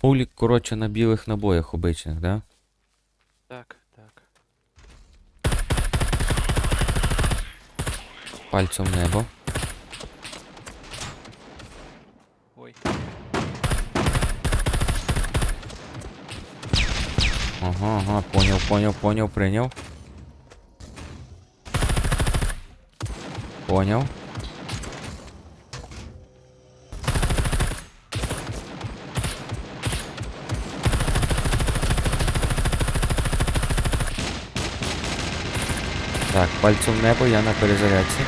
Пулік, коротше, на білих набоях обичних, да? Так, так. Пальцем в небо. Ой. Ага, ага, поняв, поняв, поняв, прийняв. Поняв. Так, пальцем в небо, я на перезарядці.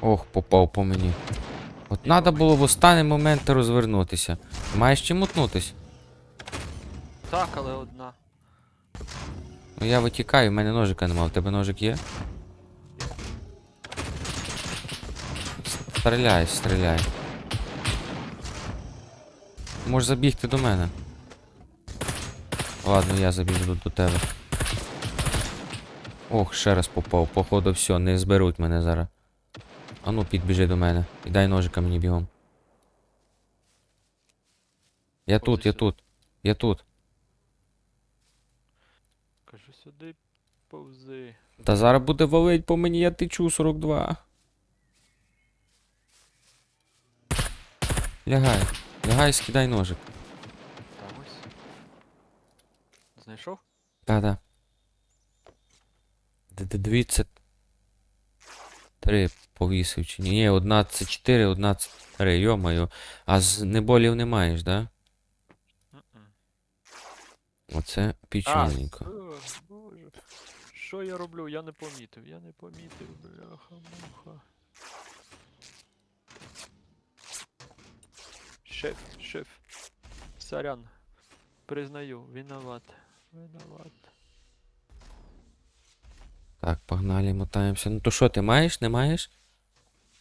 Ох, попав по мені. От треба було в останній момент розвернутися. Маєш чим мутнутись? Так, але одна. Ну я витікаю, в мене ножика нема, у тебе ножик є? Стріляй, стріляй. Можеш забігти до мене. Ладно, я забіжу до тебе. Ох, ще раз попав. Походу, все, не зберуть мене зараз. Ану, підбіжи до мене. І дай ножика мені бігом. Я тут, я тут. Я тут. Кажу, сюди повзи. Та зараз буде валить по мені, я течу 42. Лягай. Лягай, скидай ножик. Там ось. Знайшов? Та-да. Дивіться. Три повісив чи ні. Ні, одна це 4, одна це 3, йомаю. А з неболів не маєш, да? Оце печальненько. Боже. Що я роблю? Я не помітив, я не помітив, бляха-муха. Шеф, шеф. Сорян. Признаю, виноват. Виноват. Так, погнали, мотаємося. Ну то що, ти маєш, не маєш?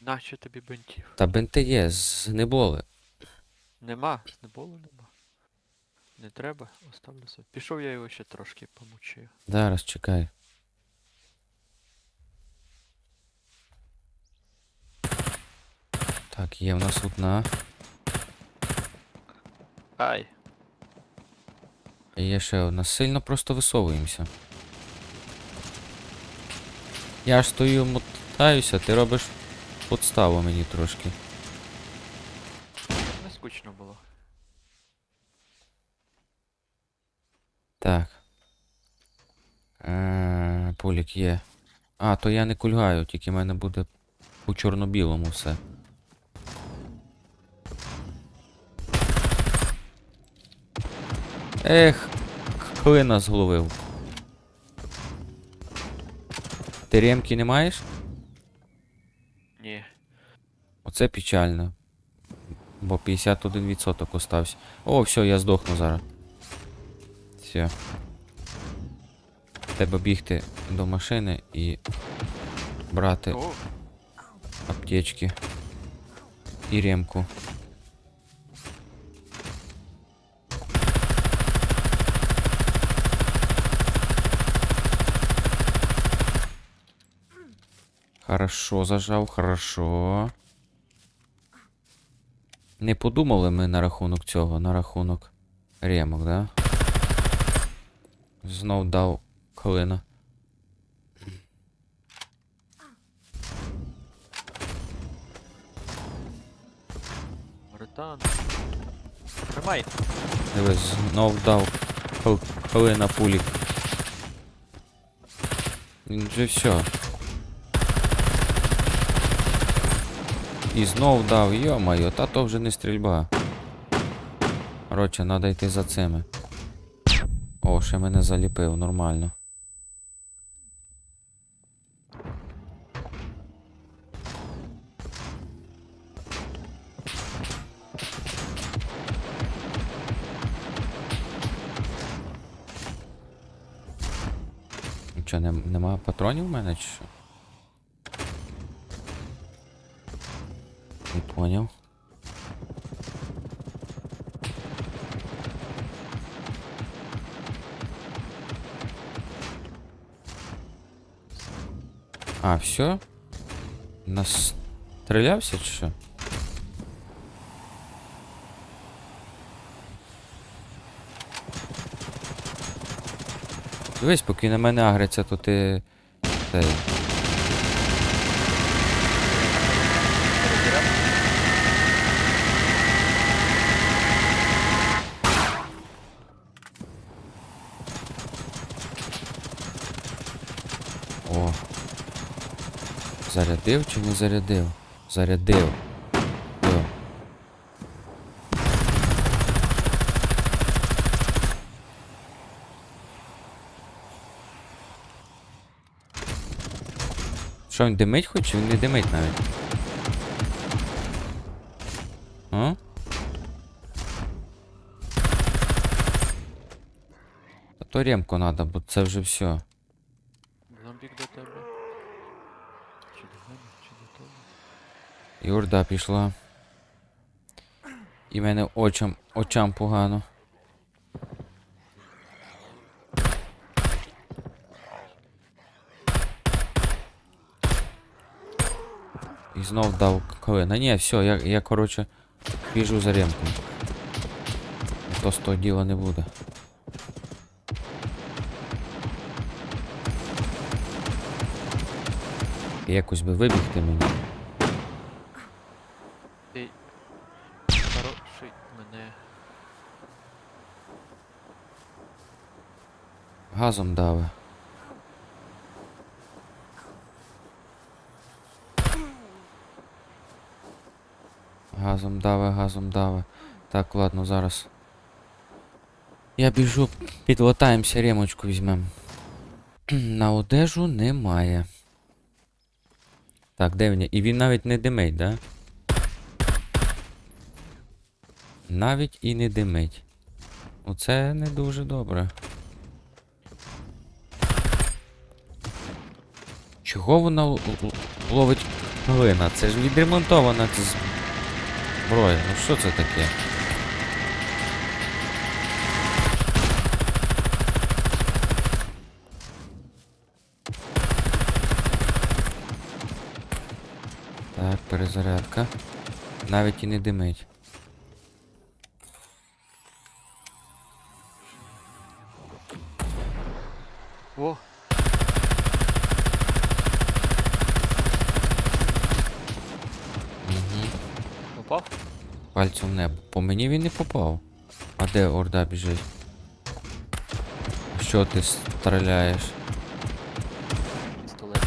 Наче тобі бентів. Та бенти є, з неболи. Нема, не було нема. Не треба, оставлю собі. Пішов я його ще трошки помучив. Зараз чекай. Так, є в нас одна. Ай, є ще одна. Сильно просто висовуємося. Я ж стою, мотаюся, ти робиш подставу мені трошки. не скучно було. Так. Е, Полік є. А, то я не кульгаю, тільки в мене буде у чорно-білому все. Ех, клина зловив. Ти ремки не маєш? Оце печально. Бо 51% остався. О, все, я здохну зараз. Все. Треба бігти до машини і брати аптечки. І ремку. Хорошо, зажав, хорошо. Не подумали ми на рахунок цього, на рахунок ремок, да? Знов дав клина. братан. Тримай. Дивись, знов дав хвилина пулік. Він же все. І знов дав, йо-моє, та то вже не стрільба. Короче, треба йти за цими. О, ще мене заліпив, нормально. Нем, нема патронів в мене чи що? Не поняв. А, все? Настрілявся чи що? Дивись, поки на мене агриться, то ти. Цей. Зарядив чи не зарядив? Зарядив. Йо. Що він димить хоч, чи він не димить навіть? А? То ремку надо, бо це вже все. Зомбік до тебе. Чи до мене, чи до тебе? І орда пішла. І мене очам, очам погано. І знов дав колина. Ні, все, я, я коротше, біжу за ремкою. А То з того діла не буде. Якось би вибігти мені. Ти хороший мене. Газом дави. Газом дави, газом дави. Так, ладно, зараз. Я біжу, підлатаємося, ремочку візьмем. На одежу немає. Так, де він? І він навіть не димить, да? Навіть і не димить. Оце не дуже добре. Чого вона ловить глина? Це ж відремонтована ця зброя. Ну що це таке? Так, перезарядка. Навіть і не димить. О! Попав? Пальцем в небо. По мені він не попав. А де орда біжить? Що ти стріляєш? Пістолет.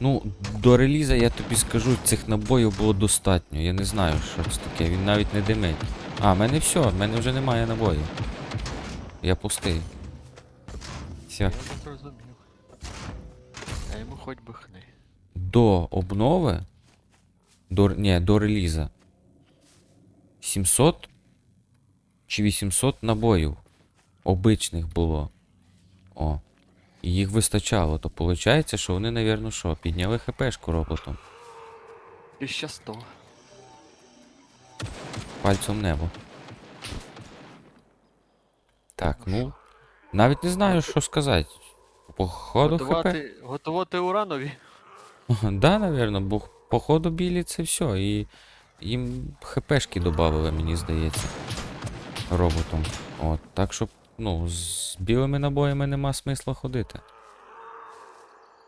Ну, до реліза я тобі скажу, цих набоїв було достатньо. Я не знаю, що це таке. Він навіть не димить. А, в мене все, в мене вже немає набоїв. Я пустий. Все. Я не зрозумів. А йому хоч би хни. До обнови. До, ні, до реліза. 700 чи 800 набоїв. Обичних було. О. І їх вистачало. То виходить, що вони, навірно, що, підняли хпшку роботом. І ще 100. Пальцем небо. Так, ну. Навіть не знаю, що сказати. Походу хп. Готувати, готувати уранові. Да, навірно, бо походу білі це все. І їм хпшки додали, мені здається. Роботом. От, так що, ну, з білими набоями нема смисла ходити.